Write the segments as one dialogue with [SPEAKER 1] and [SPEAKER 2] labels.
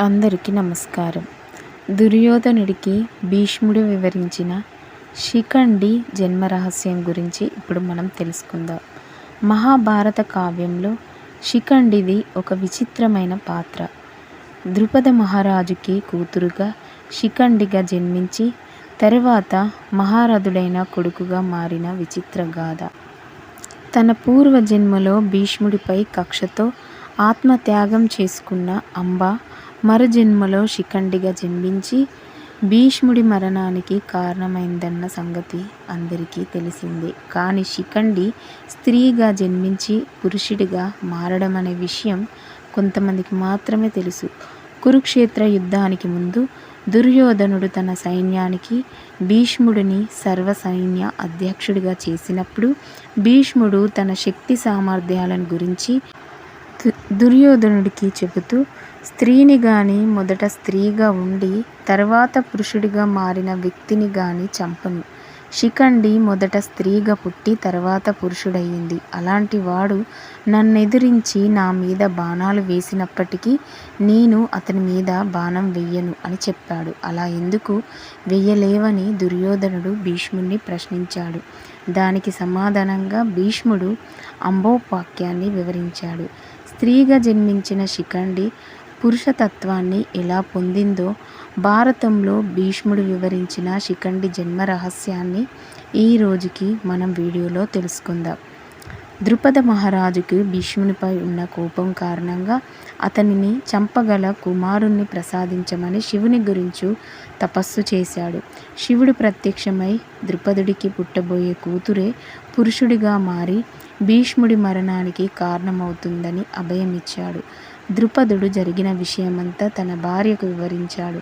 [SPEAKER 1] అందరికీ నమస్కారం. దుర్యోధనుడికి భీష్ముడు వివరించిన శిఖండి జన్మ రహస్యం గురించి ఇప్పుడు మనం తెలుసుకుందాం. మహాభారత కావ్యంలో శిఖండిది ఒక విచిత్రమైన పాత్ర. ద్రుపద మహారాజుకి కూతురుగా శిఖండిగా జన్మించి తరువాత మహారథుడైన కొడుకుగా మారిన విచిత్ర గాథ. తన పూర్వజన్మలో భీష్ముడిపై కక్షతో ఆత్మత్యాగం చేసుకున్న అంబ మరుజన్మలో శిఖండిగా జన్మించి భీష్ముడి మరణానికి కారణమైందన్న సంగతి అందరికీ తెలిసిందే. కానీ శిఖండి స్త్రీగా జన్మించి పురుషుడిగా మారడం అనే విషయం కొంతమందికి మాత్రమే తెలుసు. కురుక్షేత్ర యుద్ధానికి ముందు దుర్యోధనుడు తన సైన్యానికి భీష్ముడిని సర్వ సైన్య అధ్యక్షుడిగా చేసినప్పుడు భీష్ముడు తన శక్తి సామర్థ్యాలను గురించి దుర్యోధనుడికి చెబుతూ స్త్రీని గాని మొదట స్త్రీగా ఉండి తర్వాత పురుషుడిగా మారిన వ్యక్తిని గాని చంపను. శిఖండి మొదట స్త్రీగా పుట్టి తర్వాత పురుషుడయ్యింది అలాంటి వాడు నన్నెదిరించి నా మీద బాణాలు వేసినప్పటికీ నేను అతని మీద బాణం వెయ్యను అని చెప్పాడు. అలా ఎందుకు? వెయ్యలేవని దుర్యోధనుడు భీష్ముణ్ణి ప్రశ్నించాడు. దానికి సమాధానంగా భీష్ముడు అంబోపాక్యాన్ని వివరించాడు. స్త్రీగా జన్మించిన శిఖండి పురుషతత్వాన్ని ఎలా పొందిందో భారతంలో భీష్ముడు వివరించిన శిఖండి జన్మ రహస్యాన్ని ఈ రోజుకి మనం వీడియోలో తెలుసుకుందాం. ద్రుపద మహారాజుకు భీష్మునిపై ఉన్న కోపం కారణంగా అతనిని చంపగల కుమారుణ్ణి ప్రసాదించమని శివుని గురించి తపస్సు చేశాడు. శివుడు ప్రత్యక్షమై ద్రుపదుడికి పుట్టబోయే కూతురే పురుషుడిగా మారి భీష్ముడి మరణానికి కారణమవుతుందని అభయమిచ్చాడు. ద్రుపదుడు జరిగిన విషయమంతా తన భార్యకు వివరించాడు.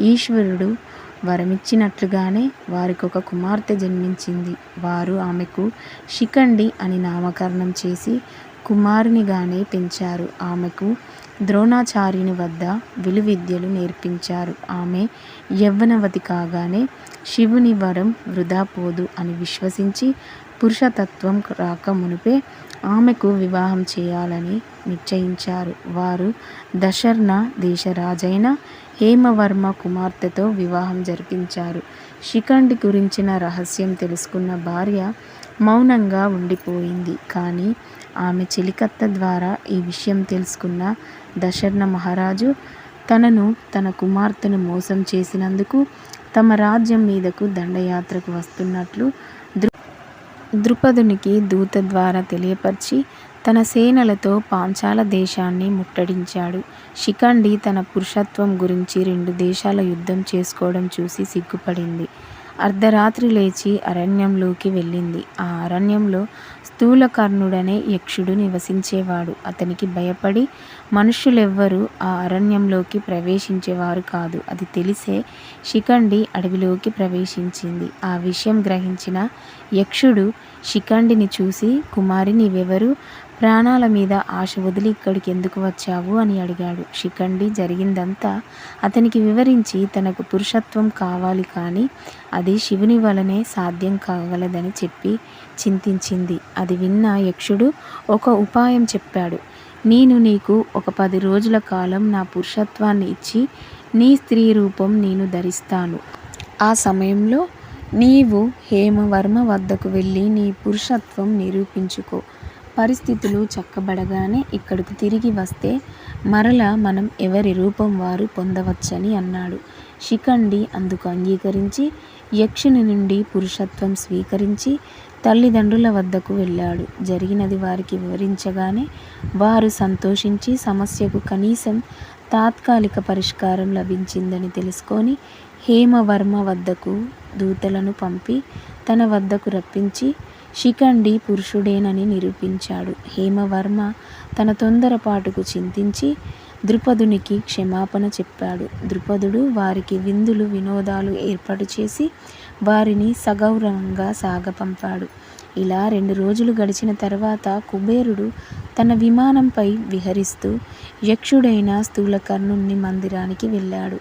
[SPEAKER 1] ఈశ్వరుడు వరమిచ్చినట్లుగానే వారికి ఒక కుమార్తె జన్మించింది. వారు ఆమెకు శిఖండి అని నామకరణం చేసి కుమారునిగానే పెంచారు. ఆమెకు ద్రోణాచార్యుని వద్ద విలువిద్యలు నేర్పించారు. ఆమె యవ్వనవతి కాగానే శివుని వరం వృధా పోదు అని విశ్వసించి పురుషతత్వం రాక మునిపే ఆమెకు వివాహం చేయాలని నిశ్చయించారు. వారు దశర్ణ దేశరాజైన హేమవర్మ కుమార్తెతో వివాహం జరిపించారు. శిఖండి గురించిన రహస్యం తెలుసుకున్న భార్య మౌనంగా ఉండిపోయింది. కానీ ఆమె చెలికత్త ద్వారా ఈ విషయం తెలుసుకున్న దశర్ణ మహారాజు తనను తన కుమార్తెను మోసం చేసినందుకు తమ రాజ్యం మీదకు దండయాత్రకు వస్తున్నట్లు ద్రుపదునికి దూత ద్వారా తెలియపరిచి తన సేనలతో పాంచాల దేశాన్ని ముట్టడించాడు. శిఖండి తన పురుషత్వం గురించి రెండు దేశాల యుద్ధం చేసుకోవడం చూసి సిగ్గుపడింది. అర్ధరాత్రి లేచి అరణ్యంలోకి వెళ్ళింది. ఆ అరణ్యంలో స్థూలకర్ణుడనే యక్షుడు నివసించేవాడు. అతనికి భయపడి మనుష్యులెవ్వరూ ఆ అరణ్యంలోకి ప్రవేశించేవారు కాదు. అది తెలిసే శిఖండి అడవిలోకి ప్రవేశించింది. ఆ విషయం గ్రహించిన యక్షుడు శిఖండిని చూసి కుమారి నీవెవరు? ప్రాణాల మీద ఆశ వదిలి ఇక్కడికి ఎందుకు వచ్చావు అని అడిగాడు. శిఖండి జరిగిందంతా అతనికి వివరించి తనకు పురుషత్వం కావాలి కానీ అది శివుని వలనే సాధ్యం కాగలదని చెప్పి చింతించింది. అది విన్న యక్షుడు ఒక ఉపాయం చెప్పాడు. నేను నీకు ఒక పది రోజుల కాలం నా పురుషత్వాన్ని ఇచ్చి నీ స్త్రీ రూపం నేను ధరిస్తాను. ఆ సమయంలో నీవు హేమవర్మ వద్దకు వెళ్ళి నీ పురుషత్వం నిరూపించుకో. పరిస్థితులు చక్కబడగానే ఇక్కడకు తిరిగి వస్తే మరల మనం ఎవరి రూపం వారు పొందవచ్చని అన్నాడు. శిఖండి అందుకు అంగీకరించి యక్షుని నుండి పురుషత్వం స్వీకరించి తల్లిదండ్రుల వద్దకు వెళ్ళాడు. జరిగినది వారికి వివరించగానే వారు సంతోషించి సమస్యకు కనీసం తాత్కాలిక పరిష్కారం లభించిందని తెలుసుకొని హేమవర్మ వద్దకు దూతలను పంపి తన వద్దకు రప్పించి శిఖండి పురుషుడేనని నిరూపించాడు. హేమవర్మ తన తొందరపాటుకు చింతించి ద్రుపదునికి క్షమాపణ చెప్పాడు. ద్రుపదుడు వారికి విందులు వినోదాలు ఏర్పాటు చేసి వారిని సగౌరవంగా సాగపంపాడు. ఇలా రెండు రోజులు గడిచిన తర్వాత కుబేరుడు తన విమానంపై విహరిస్తూ యక్షుడైన స్థూలకర్ణుని మందిరానికి వెళ్ళాడు.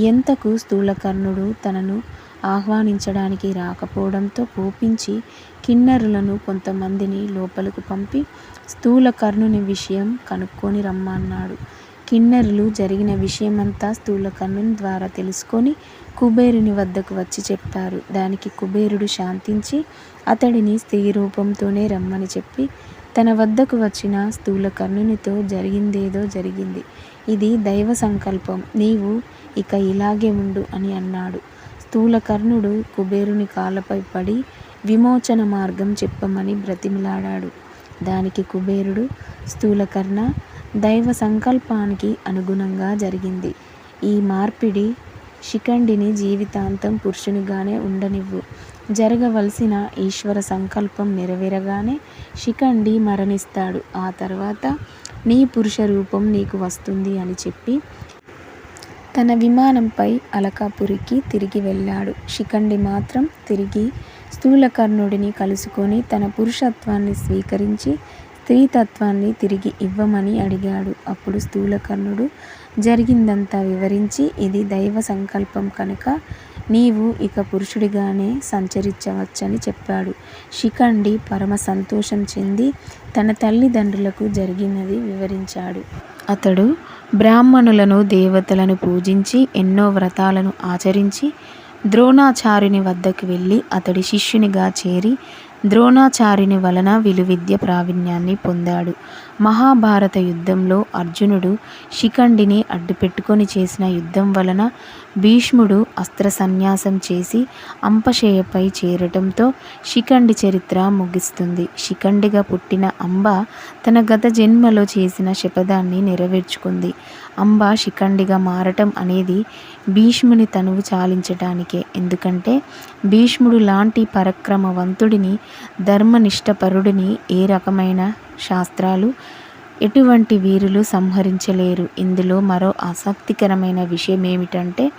[SPEAKER 1] ఎంతకు స్థూలకర్ణుడు తనను ఆహ్వానించడానికి రాకపోవడంతో కోపించి కిన్నరులను కొంతమందిని లోపలకు పంపి స్థూలకర్ణుని విషయం కనుక్కొని రమ్మన్నాడు. కిన్నరులు జరిగిన విషయమంతా స్థూలకర్ణుని ద్వారా తెలుసుకొని కుబేరుని వద్దకు వచ్చి చెప్పారు. దానికి కుబేరుడు శాంతించి అతడిని స్త్రీ రూపంతోనే రమ్మని చెప్పి తన వద్దకు వచ్చిన స్థూలకర్ణునితో జరిగిందేదో జరిగింది. ఇది దైవ సంకల్పం. నీవు ఇక ఇలాగే ఉండు అని అన్నాడు. స్థూలకర్ణుడు కుబేరుని కాళ్ళపై పడి విమోచన మార్గం చెప్పమని బ్రతిమిలాడాడు. దానికి కుబేరుడు స్థూలకర్ణ దైవ సంకల్పానికి అనుగుణంగా జరిగింది. ఈ మార్పిడి శిఖండిని జీవితాంతం పురుషునిగానే ఉండనివ్వు. జరగవలసిన ఈశ్వర సంకల్పం నెరవేరగానే శిఖండి మరణిస్తాడు. ఆ తర్వాత నీ పురుష రూపం నీకు వస్తుంది అని చెప్పి తన విమానంపై అలకాపురికి తిరిగి వెళ్ళాడు. శిఖండి మాత్రం తిరిగి స్థూలకర్ణుడిని కలుసుకొని తన పురుషత్వాన్ని స్వీకరించి స్త్రీతత్వాన్ని తిరిగి ఇవ్వమని అడిగాడు. అప్పుడు స్థూలకర్ణుడు జరిగిందంతా వివరించి ఇది దైవ సంకల్పం కనుక నీవు ఇక పురుషుడిగానే సంచరించవచ్చని చెప్పాడు. శిఖండి పరమ సంతోషం చెంది తన తల్లిదండ్రులకు జరిగినది వివరించాడు. అతడు బ్రాహ్మణులను దేవతలను పూజించి ఎన్నో వ్రతాలను ఆచరించి ద్రోణాచార్యుని వద్దకు వెళ్ళి అతడి శిష్యునిగా చేరి ద్రోణాచార్యుని వలన విలువిద్య ప్రావీణ్యాన్ని పొందాడు. మహాభారత యుద్ధంలో అర్జునుడు శిఖండిని అడ్డుపెట్టుకొని చేసిన యుద్ధం వలన భీష్ముడు అస్త్ర సన్యాసం చేసి అంపశయ్యపై చేరటంతో శిఖండి చరిత్ర ముగిస్తుంది. శిఖండిగా పుట్టిన అంబ తన గత జన్మలో చేసిన శపథాన్ని నెరవేర్చుకుంది. అంబ శిఖండిగా మారటం అనేది భీష్ముని తనువు చాలించటానికే. ఎందుకంటే భీష్ముడు లాంటి పరక్రమవంతుడిని ధర్మనిష్టపరుడిని ఏ రకమైన శాస్త్రాలు ఎటువంటి వీరులు సంహరించలేరు. ఇందులో మరో ఆసక్తికరమైన విషయం ఏమిటంటే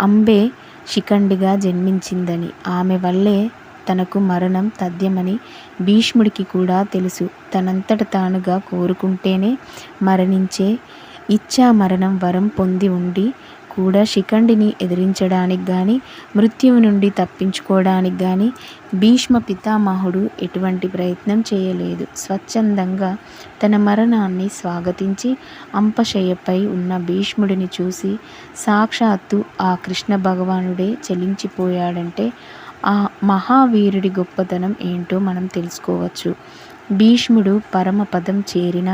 [SPEAKER 1] అంబే శిఖండిగా జన్మించిందని. ఆమె వల్లే తనకు మరణం తథ్యమని భీష్ముడికి కూడా తెలుసు. తనంతట తానుగా కోరుకుంటేనే మరణించే ఇచ్చా మరణం వరం పొంది ఉండి కూడా శిఖండిని ఎదిరించడానికి కానీ మృత్యువు నుండి తప్పించుకోవడానికి కానీ భీష్మ పితామహుడు ఎటువంటి ప్రయత్నం చేయలేదు. స్వచ్ఛందంగా తన మరణాన్ని స్వాగతించి అంపశయ్యపై ఉన్న భీష్ముడిని చూసి సాక్షాత్తు ఆ కృష్ణ భగవానుడే చెలించిపోయాడంటే ఆ మహావీరుడి గొప్పతనం ఏంటో మనం తెలుసుకోవచ్చు. భీష్ముడు పరమపదం చేరిన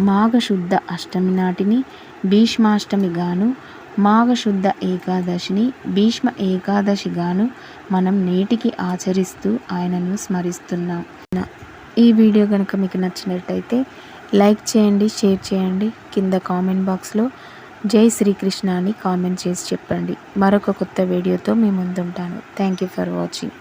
[SPEAKER 1] మాఘశుద్ధ అష్టమి నాటిని భీష్మాష్టమిగాను మాఘశుద్ధ ఏకాదశిని భీష్మ ఏకాదశిగాను మనం నేటికి ఆచరిస్తూ ఆయనను స్మరిస్తున్నాం. ఈ వీడియో కనుక మీకు నచ్చినట్టయితే లైక్ చేయండి షేర్ చేయండి. కింద కామెంట్ బాక్స్లో జై శ్రీకృష్ణ అని కామెంట్ చేసి చెప్పండి. మరొక కొత్త వీడియోతో మీ ముందుంటాను. Thank you for watching.